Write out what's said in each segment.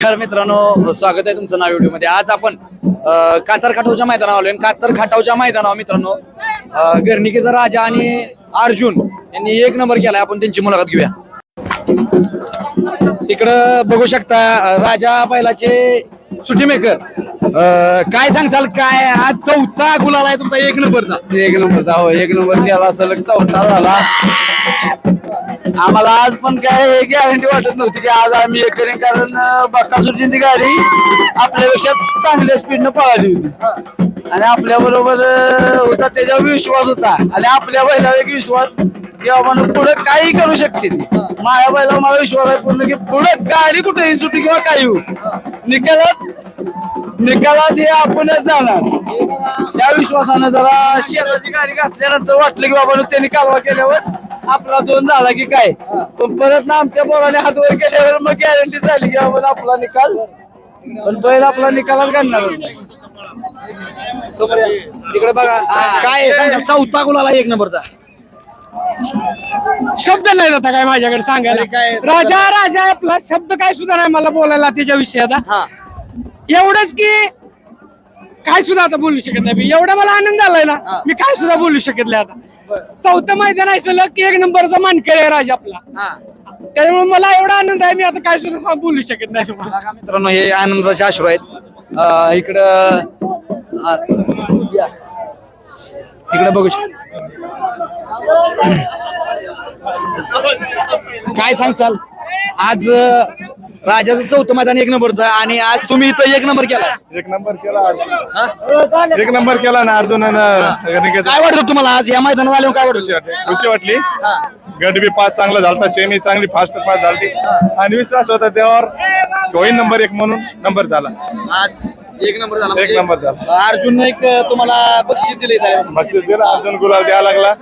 नमस्कार मित्रांनो स्वागत आहे तुमचं नाव व्हिडिओमध्ये आज आपण अं, कातर खाटावच्या मैदानावर आलोय. आणि कातर खाटावच्या मैदानावर मित्रांनो अं, गर्णिकेचा राजा आणि अर्जुन यांनी एक नंबर केलाय. आपण त्यांची मुलाखत घेऊया. तिकडं बघू शकता अं, राजा बैलाचे सुटी मेकर काय सांगचाल काय? आज चौथा गुलाल आहे तुमचा. एक नंबरचा. एक नंबर हो एक नंबर केला सलग चौथा झाला. आम्हाला आज पण काय गॅरंटी वाटत नव्हती की आज आम्ही एक करेन कारण बक्कासुटीची गाडी आपल्यापेक्षा चांगल्या स्पीडनं पळाली होती. आणि आपल्या बरोबर होता त्याच्यावर विश्वास होता. आणि आपल्या बैलावर एक विश्वास की आपण पुढे काही करू शकते माझ्या बैलावर मला विश्वास आहे पूर्ण की पुढे गाडी कुठेही सुटी किंवा काही हो निकालात निकालात हे आपणच जाणार. त्या विश्वासानं जरा शेताची गाडी घासल्यानंतर वाटलं की बाबा त्यांनी कालवा केल्यावर आपला दोन झाला की काय? पण परत ना आमच्या पोराने हात वर केल्यावर मग गॅरंटी झाली की बाबा आपला निकाल. पण बैल आपला निकालात काढणार समोर या. तिकडे बघा. काय चौथा गुलाल एक नंबरचा. शब्द नाही आता काय माझ्याकडे सांगायला. अरे काय- राजा राजा आपला शब्द काय सुद्धा नाही मला बोलायला त्याच्या विषयात हा. एवढंच की काय सुद्धा आता बोलू शकत नाही मी. एवढा मला आनंद झालाय हा. ना मी काय सुद्धा बोलू शकत नाही आता. चौथं मैदान आहे सलग की एक नंबरचा मानकरी आहे राजा आपला. त्यामुळे मला एवढा आनंद आहे मी आता काय सुद्धा सा- बोलू शकत नाही तुम्हाला. बघा मित्रांनो हे आनंदाचे अश्रू आहेत. अं, इकडं अं, या. इकडं बघू शक काय सांगचाल? आज अं, राजाचं चौथं मैदान एक नंबरचं आणि आज तुम्ही इथं एक नंबर केला. एक नंबर केला आज. एक नंबर केला ना अर्जुनानं काय वाटतं तुम्हाला आज? या मैदानात आल्यावर काय वाटतं? वाटली खुशी वाटली. गट बी पाच चांगला झालता सेमी चांगली फास्ट पास झाली आणि विश्वास होता त्यावर होईल नंबर एक म्हणून नंबर झाला. आज एक नंबर झाला. एक नंबर झाला. अर्जुन एक तुम्हाला बक्षीस दिले बक्षीस दिला अर्जुन गुलाल द्यावा लागला.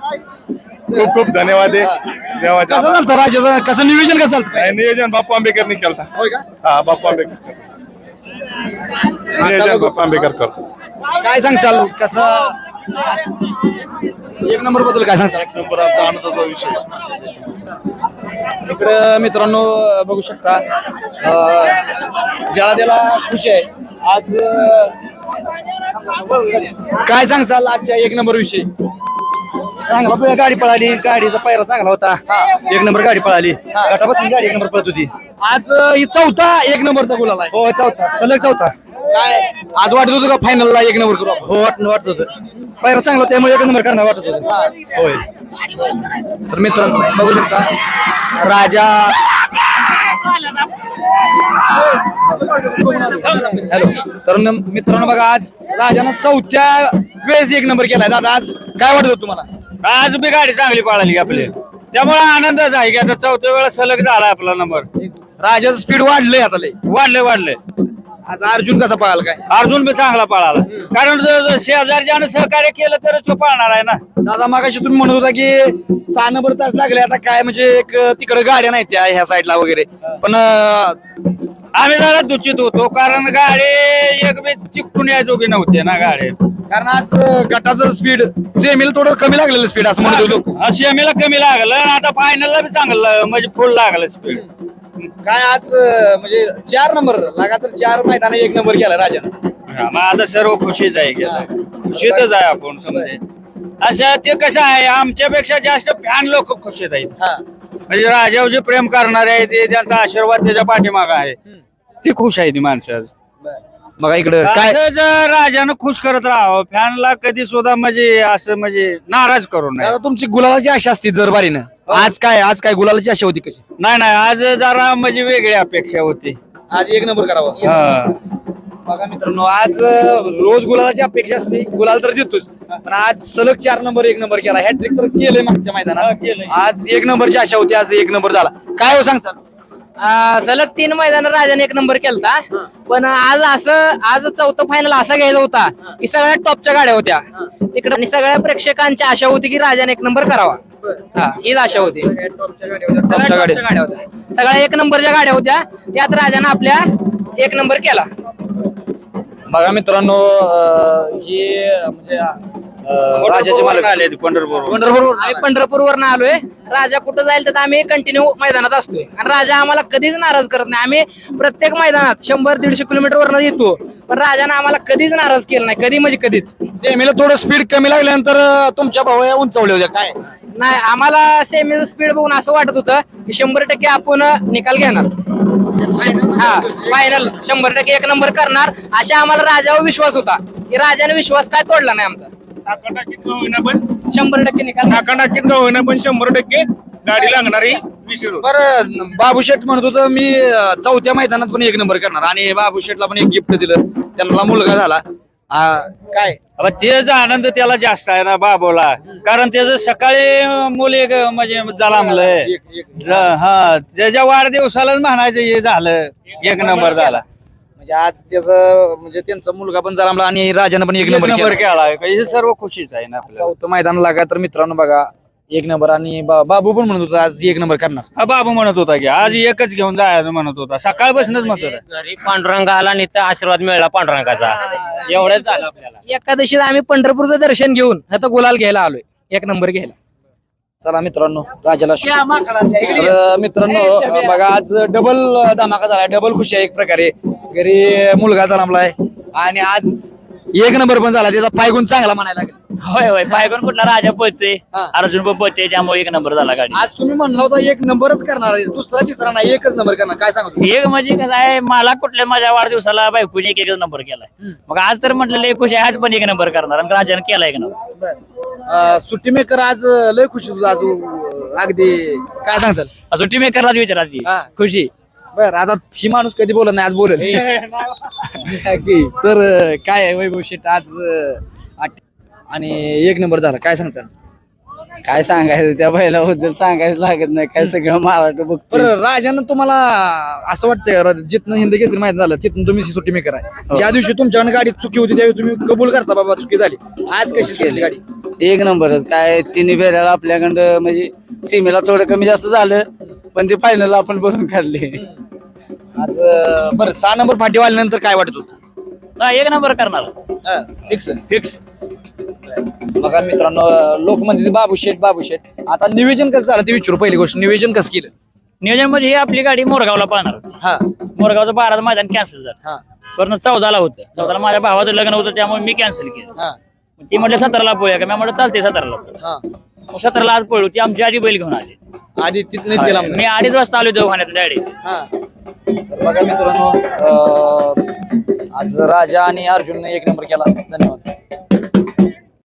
खूप खूप धन्यवाद आहे. देवाच्या कसं चालतं राजाचं कसं नियोजन कसं चालतं? आणि नियोजन बाप्पू आंबेकरनी केलता. होय का? हा बाप्पू आंबेकर. नियोजन बाप्पू आंबेकर करतो. काय सांगचाल कसं? एक नंबरबद्दल काय सांगचाल नंबर आमचा आनंदाचा विषय इकडं मित्रांनो बघू शकता अं, ज्याला त्याला खुशी आहे. आज अं, काय सांगचाल आजच्या एक नंबर विषयी? चांगला गाडी पळाली गाडीचा पायरा चांगला होता. एक नंबर गाडी पळाली. गटापासून गाडी एक नंबर पळत होती. आज अं, ही चौथा एक नंबरचा गुलाल आहे. हो चौथा. सलग चौथा. काय? आज वाटत होतं का फायनलला एक नंबर करू आपण? हो वाटत वाटत होतं. पायरा चांगला होता त्यामुळे एक नंबर करणार वाटत होतं. होय. तर मित्रांनो बघू शकता राजा हॅलो. तर न- मित्रांनो बघा आज राजानं चौथ्या वेळेस एक नंबर केलाय. दादा आज काय वाटत होतं तुम्हाला? आज बी गाडी चांगली पळाली आपली? त्यामुळे आनंदच आहे की आता चौथ्या वेळा सलग झाला आपला नंबर. राजाचं स्पीड वाढलंय आता लय. वाढले वाढले आज अर्जुन कसा पळाला काय? अर्जुन बी चांगला पळाला. कारण जर- जर शेजारच्यानं सहकार्य केलं तरच तो पळणार आहे ना. दादा मागाशी तुम्ही म्हणत होता की सहा नंबर तास लागले. आता काय म्हणजे एक तिकडे गाड्या नाही त्या ह्या साईडला वगैरे. पण अं, आम्ही जरा दुचित होतो कारण गाडी एक बी चिकटून यायजोगी नव्हते ना गाडी. कारण आज गटाचं स्पीड सेमीला थोडं कमी लागलेलं स्पीड असं म्हणत होतो. सीएमला कमी लागलं आता फायनलला बी चांगलं म्हणजे फुल लागलं स्पीड काय आज म्हणजे चार नंबर लगातार चार मैदान एक नंबर केला राजानं. मग आता सर्व खुशीच आहे खुशीतच आहे आपण समजे. असं ते कसं आहे आमच्यापेक्षा जास्त फॅन लोक खुशीत आहेत. हा. म्हणजे राजावर जे प्रेम करणारे आहे ते त्यांचा आशीर्वाद त्याच्या पाठीमाग आहे. ती खुश आहे ती माणसं आज. बघा इकडं काय राजानं खुश करत राहावं. फॅनला कधी सुद्धा म्हणजे असं म्हणजे नाराज करू नये. दादा तुमची गुलालाची आशा असती जर बारीनं आज काय आज काय गुलालाची आशा होती कशी? नाही नाही आज जरा म्हणजे वेगळी अपेक्षा होती. आज एक नंबर करावा. हा. बघा मित्रांनो आज अं, रोज गुलालाची अपेक्षा असते. गुलाल तर देतोच. पण आज सलग चार नंबर एक नंबर केला. हॅट्रिक तर केलंय मागच्या हा, मैदानात केलंय. आज एक नंबरची आशा होती आज एक नंबर झाला. काय हो सांगचाल सलग तीन मैदान राजाने एक नंबर केलता. पण आज असं आज चौथं फायनल असा घ्यायचा होता की सगळ्या टॉपच्या गाड्या होत्या. तिकडे आणि सगळ्या प्रेक्षकांची आशा होती की राजाने एक नंबर करावा. हा हीच आशा होती. सगळ्या टॉपच्या गाड्या. होत्या. सगळ्या एक नंबरच्या गाड्या होत्या. त्यात राजाने आपल्या एक नंबर केला. बघा मित्रांनो अं, हे म्हणजे राजाचे मालक. आले पंढरपूर पंढरपूर आम्ही आलोय. राजा कुठं जाईल तर आम्ही कंटिन्यू मैदानात असतोय. आणि राजा आम्हाला कधीच नाराज करत नाही. आम्ही प्रत्येक मैदानात शंभर दीडशे किलोमीटर वरनं येतो. पण राजाने आम्हाला कधीच नाराज केलं नाही. कधी म्हणजे कधीच. सेमीला थोडं स्पीड कमी लागल्यानंतर तुमच्या भाऊ उंचावले होत्या. काय? नाही आम्हाला सेमी स्पीड बघून असं वाटत होतं की शंभर टक्के आपण निकाल घेणार. हा फायनल शंभर टक्के एक नंबर करणार. अशा आम्हाला राजावर विश्वास होता. की राजाने विश्वास काय तोडला नाही आमचा. टाकाटाकीत होईना पण. शंभर टक्के निकाल होईना पण शंभर टक्के गाडी लागणारी विशेष बरं बाबू शेठ म्हणत होतं मी अं, चौथ्या मैदानात पण एक नंबर करणार. आणि बाबू शेठला पण एक गिफ्ट दिलं. त्यांना मुलगा झाला. आ, काय? अब तेच आनंद त्याला जास्त आहे ना बाबूला. कारण त्याचं सकाळी मुले एक म्हणजे जलामलंय एक- एक- ज- हा त्याच्या वाढदिवसालाच म्हणायचं हे झालं. एक नंबर झाला. म्हणजे आज त्याचं म्हणजे त्यांचा मुलगा पण झाला आणि राजानं पण एक एक नंबर नंबर केला. केला हे सर्व खुशीच आहे ना आपल्याला. चौथं मैदान लागा तर मित्रांनो बघा एक नंबर. आणि बा- बाबू पण म्हणत होता आज एक नंबर करणार. हा बाबू म्हणत होता की आज एकच घेऊन जायचं म्हणत होता. सकाळपासूनच म्हणत होता. घरी पांडुरंग आला आणि तर आशीर्वाद मिळाला पांडुरंगाचा. एवढंच झालं आपल्याला. एकादशीला आम्ही पंढरपूरचं दर्शन घेऊन आता गुलाल घ्यायला आलोय. एक नंबर घ्यायला. चला मित्रांनो राजाला शुभ- तर मित्रांनो बघा आज डबल धमाका झाला डबल खुशी आहे एक प्रकारे. घरी मुलगा जन्मलाय आणि आज एक नंबर पण झाला त्याचा पाय गुण चांगला म्हणायला लागेल. होय होय पायगुण कुठला राजा पळते हा. अर्जुन पण पळते त्यामुळे एक नंबर झाला गाडी. आज तुम्ही म्हणला होता एक नंबरच करणार आहे. दुसरा तिसरा नाही एकच नंबर करणार काय सांगतो एक म्हणजे कसं आहे मला कुठल्या माझ्या वाढदिवसाला बायकोने एक एकच नंबर केलाय. मग आज तर म्हटलं खुश आहे आज पण एक नंबर करणार आणि राजाने केला एक नंबर. सुट्टी मेकर आज अं, लय खुशी होतो आज अं, अगदी काय सांगचाल सुट्टी मेकरलाच विचारायची हा. खुशी. बर आता ही माणूस कधी बोलत नाही आज बोलेल. की, तर अं, काय आहे वैभव शेट? आज अं, आठ- आणि एक नंबर झाला. काय सांगचाल काय सांगायचं? त्या बैलाबद्दल सांगायचं लागत नाही. काय सगळं महाराष्ट्र बघतो बरं राजानं तुम्हाला असं वाटतंय र- जिथनं हिंद केसरी माहिती झालं तिथून तुम्ही सुट्टी मेकर आहे ज्या दिवशी तुमच्याकडे गाडी चुकी होती त्यावेळी तुम्ही कबूल करता बाबा चुकी झाली. आज कशी केली गाडी? एक नंबरच. काय तिन्ही फेऱ्याला आपल्याकडं म्हणजे सीमेला थोडं कमी जास्त झालं पण ते फायनल आपण भरून काढले. आज अं, बरं सहा नंबर फाटी आल्यानंतर काय वाटत होतं? हा, एक नंबर करणार. फिक्स फिक्स बघा मित्रांनो लोक म्हणते बाबू शेठ बाबू शेठ. आता नियोजन कसं झालं? ते विचारू पहिली गोष्ट. नियोजन कसं केलं? नियोजनमध्ये ही आपली गाडी मोरगावला पाहणार. होती हा. मोरगावचं बाराचं मैदान कॅन्सल झालं. हा. परत चौदाला होतं. चौदाला माझ्या भावाचं लग्न होतं त्यामुळे मी कॅन्सल केलं. हा. मग ती म्हटलं सतराला पळूया का? मी म्हटलं चालते सतराला पळू. हा. मग सतराला आज पळू. ती आमची आधी बैल घेऊन आली. आधी तिथनं गेला मी अडीच वाजता आलो दवाखान्यात डॅडी हा. तर बघा मित्रांनो आज राजा आणि अर्जुनने एक नंबर केला. धन्यवाद.